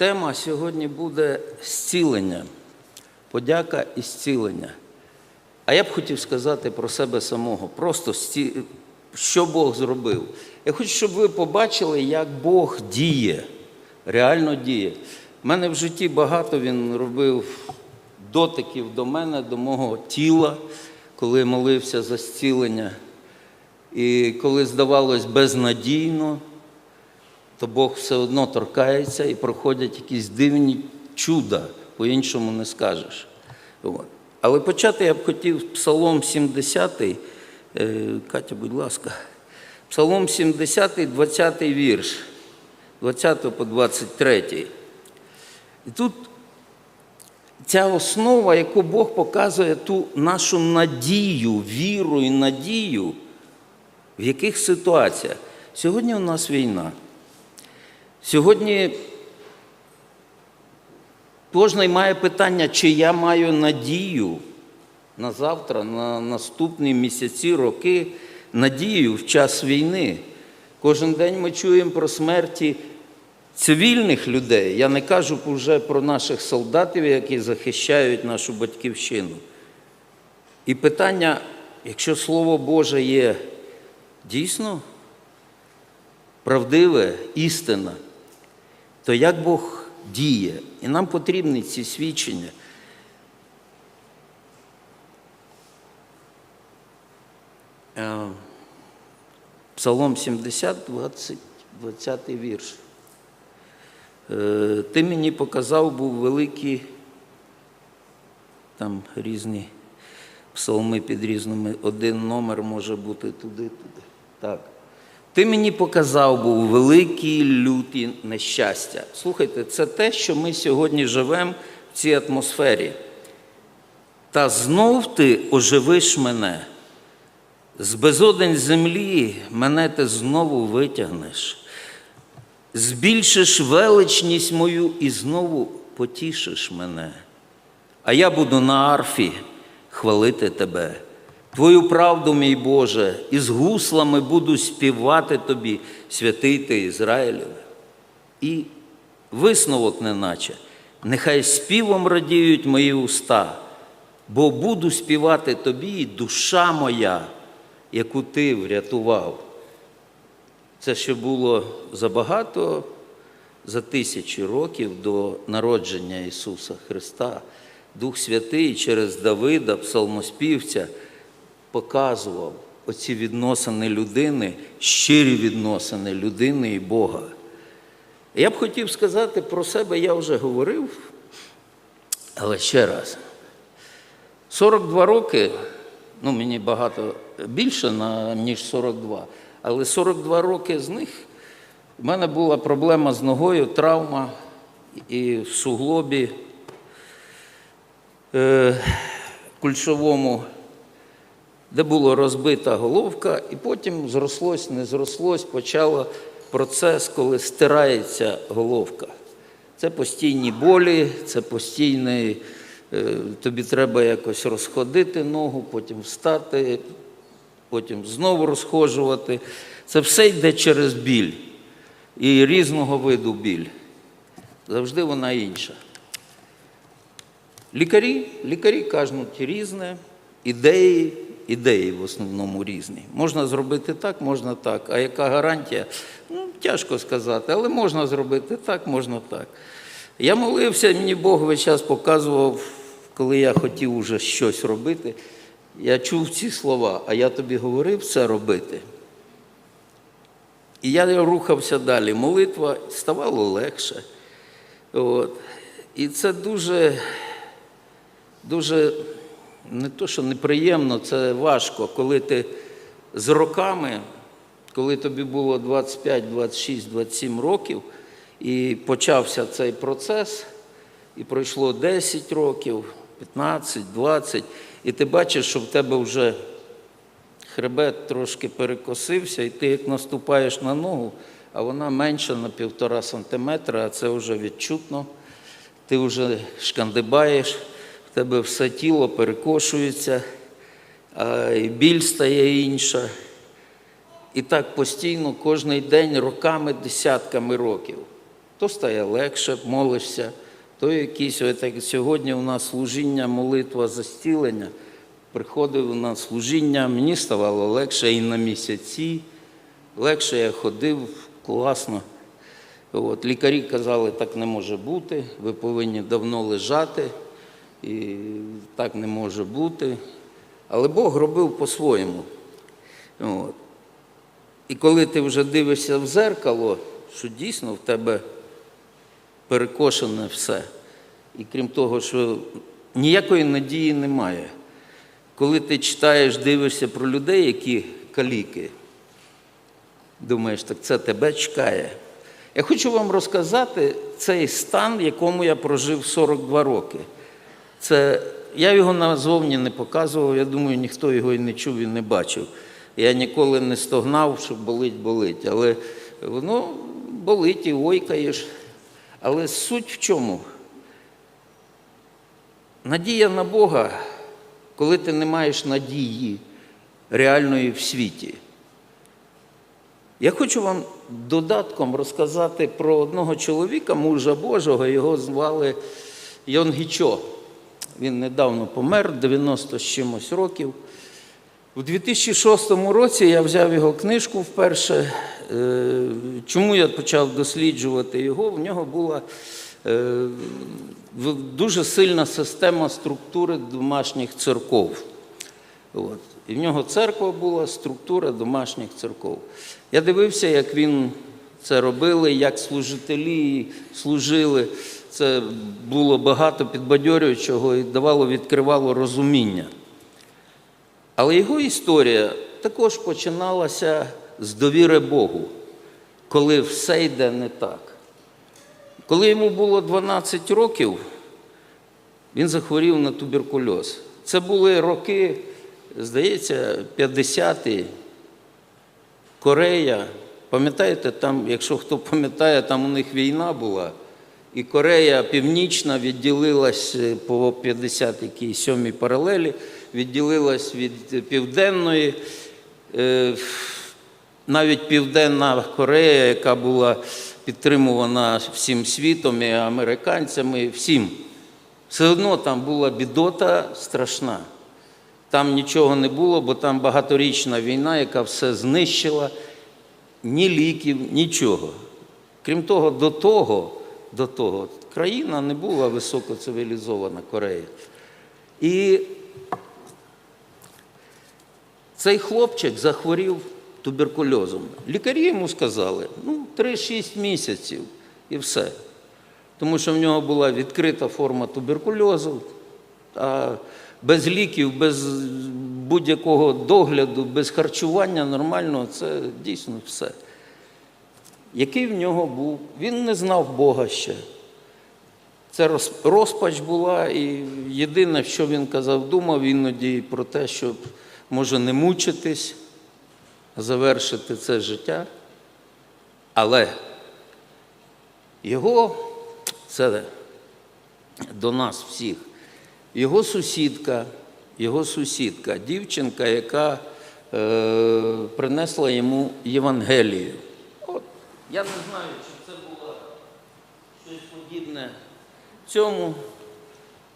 Тема сьогодні буде зцілення, подяка і зцілення. А я б хотів сказати про себе самого, просто що Бог зробив. Я хочу, щоб ви побачили, як Бог діє, реально діє. У мене в житті багато він робив дотиків до мене, до мого тіла, коли молився за зцілення. І коли здавалось безнадійно, то Бог все одно торкається і проходять якісь дивні чуда, по-іншому не скажеш. От. Але почати я б хотів Псалом 70, е, Катя, будь ласка, Псалом 70, 20 вірш, 20 по 23. І тут ця основа, яку Бог показує ту нашу надію, віру і надію, в яких ситуаціях. Сьогодні у нас війна. Сьогодні кожен має питання, чи я маю надію на завтра, на наступні місяці, роки, надію в час війни. Кожен день ми чуємо про смерті цивільних людей. Я не кажу вже про наших солдатів, які захищають нашу батьківщину. І питання, якщо Слово Боже є дійсно правдиве, істина, то як Бог діє? І нам потрібні ці свідчення. Е, Псалом 70, 20, 20 вірш. Е, Ти мені показав був великий, там різні псалми під різними, один номер може бути туди, туди. Так. Ти мені показав був великі люті нещастя. Слухайте, це те, що ми сьогодні живемо в цій атмосфері. Та знов ти оживиш мене. З безодень землі мене ти знову витягнеш. Збільшиш величність мою і знову потішиш мене. А я буду на арфі хвалити тебе. Твою правду, мій Боже, і з гуслами буду співати тобі, святий ти Ізраїлів. І висновок неначе, нехай співом радіють мої уста, бо буду співати тобі, душа моя, яку ти врятував. Це ще було забагато за тисячі років до народження Ісуса Христа. Дух Святий через Давида, псалмоспівця, показував оці відносини людини, щирі відносини людини і Бога. Я б хотів сказати про себе, я вже говорив, але ще раз. 42 роки, ну мені багато більше, ніж 42, але 42 роки з них в мене була проблема з ногою, травма і в суглобі е, кульшовому, де була розбита головка, і потім зрослось, не зрослось, почало процес, коли стирається головка. Це постійні болі, це постійний, е, тобі треба якось розходити ногу, потім встати, потім знову розхожувати. Це все йде через біль і різного виду біль. Завжди вона інша. Лікарі, лікарі кажуть різне, ідеї, ідеї в основному різні. Можна зробити так, можна так. А яка гарантія? Ну, тяжко сказати, але можна зробити так, можна так. Я молився, мені Бог весь час показував, коли я хотів уже щось робити. Я чув ці слова, а я тобі говорив це робити. І я рухався далі. Молитва ставало легше. От. І це дуже, дуже не то, що неприємно, це важко, коли ти з роками, коли тобі було 25, 26, 27 років, і почався цей процес, і пройшло 10 років, 15, 20, і ти бачиш, що в тебе вже хребет трошки перекосився, і ти як наступаєш на ногу, а вона менша на півтора сантиметра, а це вже відчутно. Ти вже шкандибаєш, в тебе все тіло перекошується, а і біль стає інша. І так постійно, кожен день, роками, десятками років. То стає легше, молишся, то якісь, от як сьогодні у нас служіння, молитва за зцілення. Приходив на служіння, мені ставало легше і на місяці. Легше я ходив, класно. От, лікарі казали, так не може бути, ви повинні давно лежати, і так не може бути. Але Бог робив по-своєму. От. І коли ти вже дивишся в зеркало, що дійсно в тебе перекошене все. І крім того, що ніякої надії немає. Коли ти читаєш, дивишся про людей, які каліки, думаєш, так це тебе чекає. Я хочу вам розказати цей стан, в якому я прожив 42 роки. Це, я його назовні не показував, я думаю, ніхто його і не чув і не бачив. Я ніколи не стогнав, що болить, болить. Але воно болить і ойкаєш. Але суть в чому? Надія на Бога, коли ти не маєш надії реальної в світі. Я хочу вам додатком розказати про одного чоловіка, мужа Божого, його звали Йонгічо. Він недавно помер, 90 з чимось років. У 2006 році я взяв його книжку вперше. Е, Чому я почав досліджувати його? В нього була е, дуже сильна система структури домашніх церков. От. І в нього церква була, структура домашніх церков. Я дивився, як він це робили, як служителі служили. Це було багато підбадьорюючого і давало, відкривало розуміння. Але його історія також починалася з довіри Богу, коли все йде не так. Коли йому було 12 років, він захворів на туберкульоз. Це були роки, здається, 50-ті, Корея. Пам'ятаєте, там, якщо хто пам'ятає, там у них війна була, і Корея Північна відділилась е, по 57-й паралелі, відділилась від Південної. Е, навіть Південна Корея, яка була підтримувана всім світом і американцями, всім. Все одно там була бідота страшна. Там нічого не було, бо там багаторічна війна, яка все знищила, ні ліків, нічого. Крім того, до того, до того країна не була високоцивілізована Корея. І цей хлопчик захворів туберкульозом. Лікарі йому сказали, ну, 3-6 місяців і все. Тому що в нього була відкрита форма туберкульозу, а без ліків, без будь-якого догляду, без харчування нормального це дійсно все. Який в нього був? Він не знав Бога ще. Це розпач була, і єдине, що він казав, думав іноді про те, щоб може не мучитись, завершити це життя. Але його, це до нас всіх, його сусідка, його сусідка, дівчинка, яка е, принесла йому Євангелію. Я не знаю, чи це було щось подібне цьому.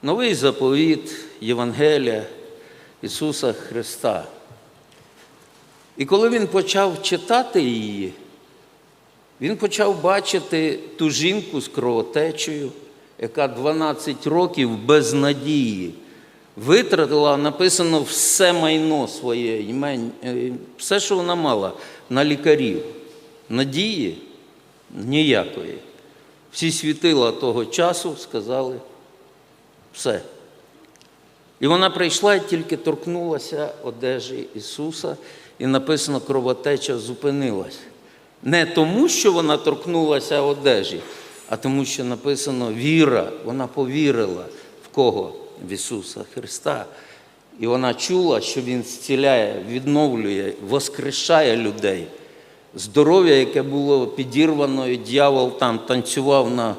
Новий заповіт Євангелія Ісуса Христа. І коли він почав читати її, він почав бачити ту жінку з кровотечею, яка 12 років без надії витратила, написано, все майно своє, е, все, що вона мала, на лікарів. Надії ніякої. Всі світила того часу сказали все. І вона прийшла і тільки торкнулася одежі Ісуса, і написано, кровотеча зупинилась. Не тому, що вона торкнулася одежі, а тому, що написано віра, вона повірила в кого? В Ісуса Христа. І вона чула, що Він зціляє, відновлює, воскрешає людей. Здоров'я, яке було підірвано, і дьявол там танцював на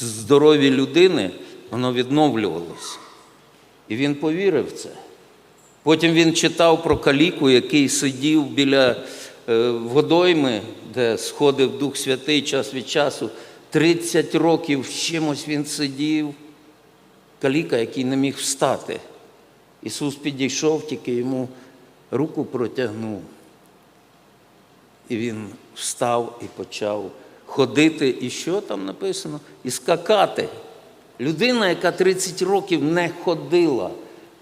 здоров'ї людини, воно відновлювалося. І він повірив в це. Потім він читав про каліку, який сидів біля е, водойми, де сходив Дух Святий час від часу. 30 років з чимось він сидів, каліка, який не міг встати. Ісус підійшов, тільки йому руку протягнув. І він встав і почав ходити. І що там написано? І скакати. Людина, яка 30 років не ходила,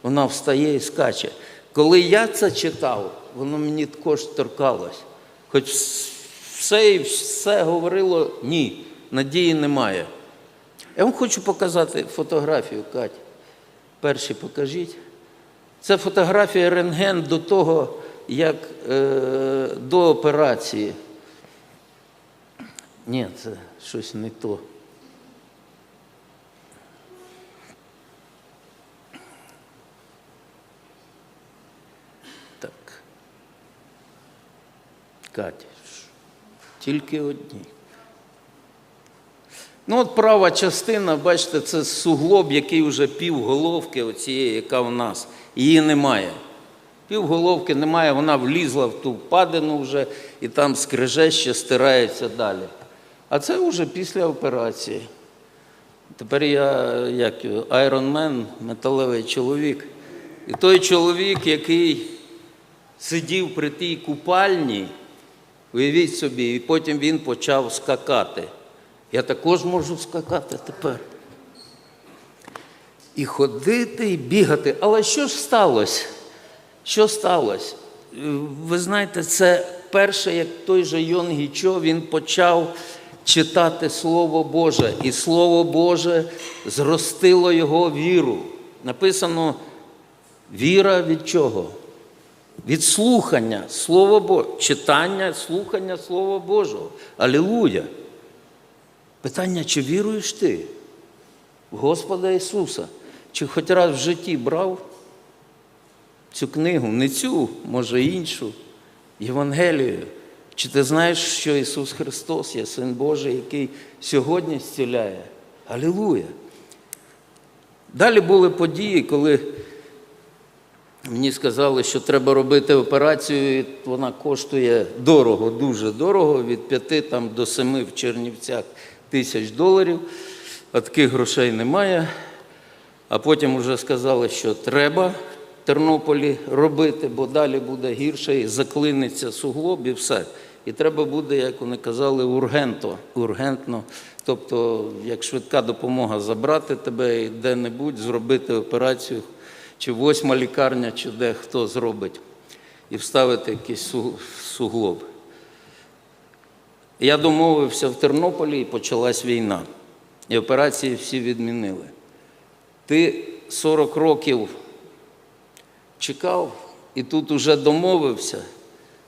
вона встає і скаче. Коли я це читав, воно мені також торкалось. Хоч все і все говорило ні, надії немає. Я вам хочу показати фотографію, Катя. Перші покажіть. Це фотографія рентген до того, як е, до операції. Ні, це щось не то. Так. Катя, тільки одні. Ну, от права частина, бачите, це суглоб, який вже півголовки оцієї, яка в нас. Її немає. Півголовки немає, вона влізла в ту впадину вже і там скрижеще стирається далі. А це вже після операції. Тепер я як айронмен, металевий чоловік. І той чоловік, який сидів при тій купальні, уявіть собі, і потім він почав скакати. Я також можу скакати тепер. І ходити, і бігати. Але що ж сталося? Що сталося? Е, Ви знаєте, це перше, як той же Йон Гічо, він почав читати Слово Боже. І Слово Боже зростило його віру. Написано віра від чого? Від слухання Слова Божого, читання, слухання Слова Божого. Алілуя! Питання, чи віруєш ти в Господа Ісуса? Чи хоч раз в житті брав цю книгу, не цю, може іншу, Євангелію? Чи ти знаєш, що Ісус Христос є Син Божий, який сьогодні зціляє? Алілуя! Далі були події, коли мені сказали, що треба робити операцію, і вона коштує дорого, дуже дорого, від 5 там, до 7 в Чернівцях тисяч доларів. А таких грошей немає. А потім вже сказали, що треба Тернополі робити, бо далі буде гірше і заклиниться суглоб і все. І треба буде, як вони казали, ургенто, ургентно. Тобто, як швидка допомога забрати тебе і де-небудь зробити операцію, чи восьма лікарня, чи де хто зробить, і вставити якийсь суглоб. Я домовився в Тернополі і почалась війна. І операції всі відмінили. Ти 40 років чекав і тут уже домовився.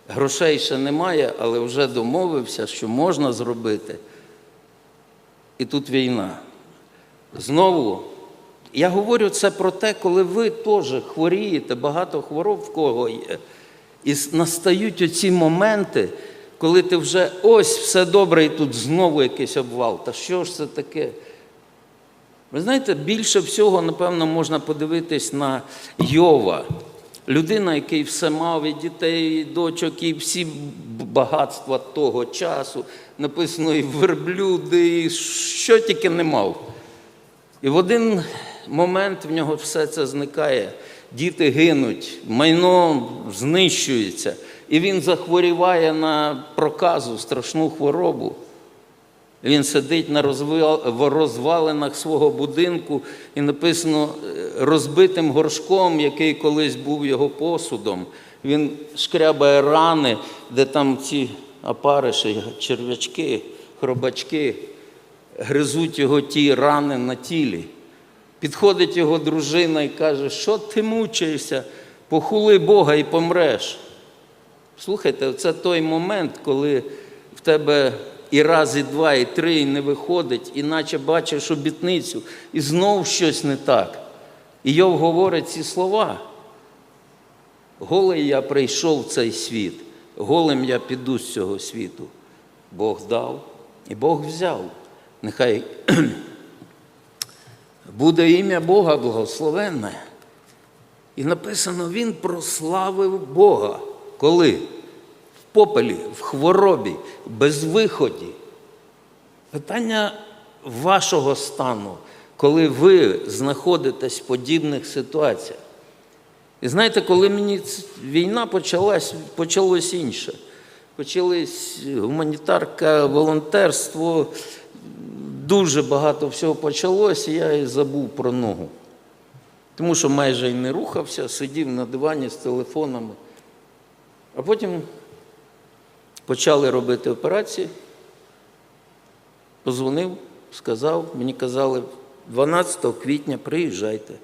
Грошей ще немає, але вже домовився, що можна зробити. І тут війна. Знову, я говорю це про те, коли ви теж хворієте, багато хвороб в кого є. І настають оці моменти, коли ти вже ось все добре, і тут знову якийсь обвал. Та що ж це таке? Ви знаєте, більше всього, напевно, можна подивитись на Йова. Людина, який все мав і дітей, і дочок, і всі багатства того часу. Написано і верблюди, і що тільки не мав. І в один момент в нього все це зникає. Діти гинуть, майно знищується, і він захворіває на проказу, страшну хворобу. Він сидить на розвалинах свого будинку і написано е, розбитим горшком, який колись був його посудом. Він шкрябає рани, де там ці опариші, черв'ячки, хробачки гризуть його ті рани на тілі. Підходить його дружина і каже, що ти мучаєшся, похули Бога і помреш. Слухайте, це той момент, коли в тебе і раз, і два, і три, і не виходить, іначе бачиш обітницю, і знов щось не так. І Йов говорить ці слова. Голий я прийшов в цей світ, голим я піду з цього світу. Бог дав і Бог взяв. Нехай буде ім'я Бога благословенне. І написано, він прославив Бога. Коли? Попелі, в хворобі, в безвиході. Питання вашого стану, коли ви знаходитесь в подібних ситуаціях. І знаєте, коли мені війна почалась, почалось інше. Почались гуманітарка, волонтерство, дуже багато всього почалось, і я і забув про ногу. Тому що майже і не рухався, сидів на дивані з телефонами. А потім почали робити операції. Позвонив, сказав, мені казали, 12 квітня приїжджайте.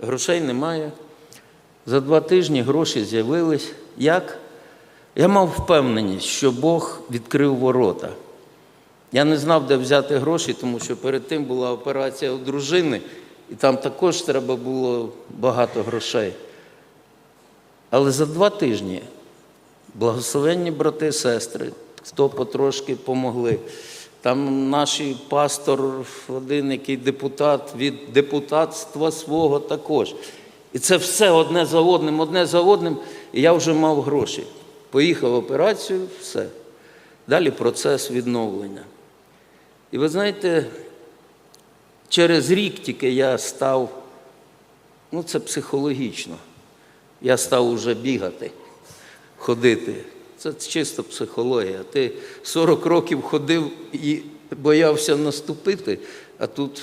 Грошей немає. За два тижні гроші з'явились. Як? Я мав впевненість, що Бог відкрив ворота. Я не знав, де взяти гроші, тому що перед тим була операція у дружини, і там також треба було багато грошей. Але за два тижні благословенні брати і сестри, хто потрошки помогли. Там наш пастор, один, який депутат від депутатства свого також. І це все одне за одним, одне за одним. І я вже мав гроші. Поїхав в операцію, все. Далі процес відновлення. І ви знаєте, через рік тільки я став, ну це психологічно, я став уже бігати, ходити. Це чисто психологія. Ти 40 років ходив і боявся наступити, а тут,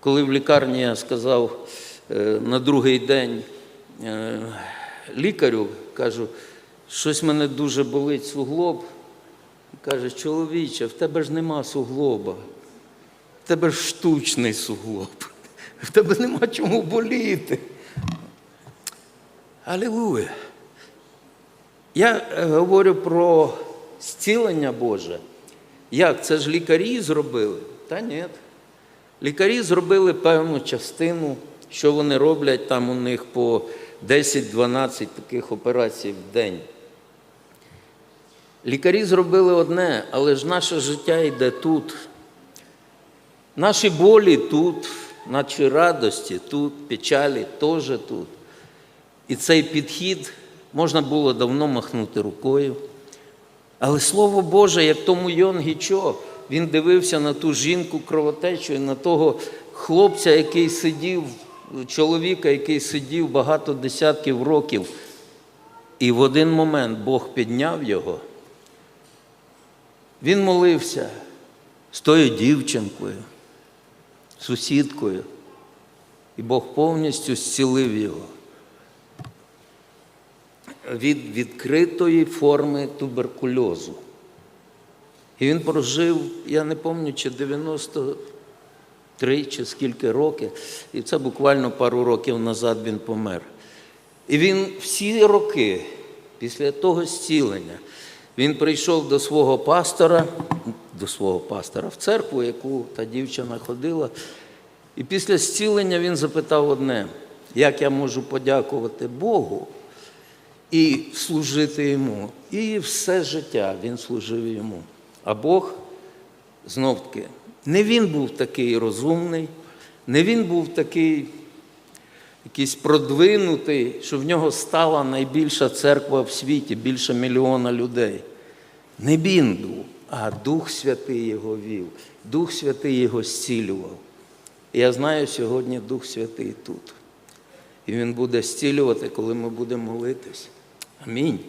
коли в лікарні я сказав е, на другий день е, лікарю, кажу, щось мене дуже болить суглоб. Каже, чоловіче, в тебе ж нема суглоба, в тебе ж штучний суглоб, в тебе нема чому боліти. Алілуя. Я е, говорю про зцілення Боже. Як? Це ж лікарі зробили? Та ні. Лікарі зробили певну частину, що вони роблять, там у них по 10-12 таких операцій в день. Лікарі зробили одне, але ж наше життя йде тут. Наші болі тут, наші радості тут, печалі теж тут. І цей підхід можна було давно махнути рукою. Але Слово Боже, як тому Йон Гічо, він дивився на ту жінку кровотечу і на того хлопця, який сидів, чоловіка, який сидів багато десятків років. І в один момент Бог підняв його. Він молився з тою дівчинкою, сусідкою, і Бог повністю зцілив його від відкритої форми туберкульозу. І він прожив, я не пам'ятаю, чи 93 чи скільки років, і це буквально пару років назад він помер. І він всі роки після того зцілення він прийшов до свого пастора, до свого пастора в церкву, яку та дівчина ходила. І після зцілення він запитав одне: як я можу подякувати Богу і служити йому. І все життя він служив йому. А Бог знов таки, не він був такий розумний, не він був такий якийсь продвинутий, що в нього стала найбільша церква в світі, більше мільйона людей. Не він був, а Дух Святий його вів, Дух Святий його зцілював. Я знаю, сьогодні Дух Святий тут. І Він буде зцілювати, коли ми будемо молитись. Amém?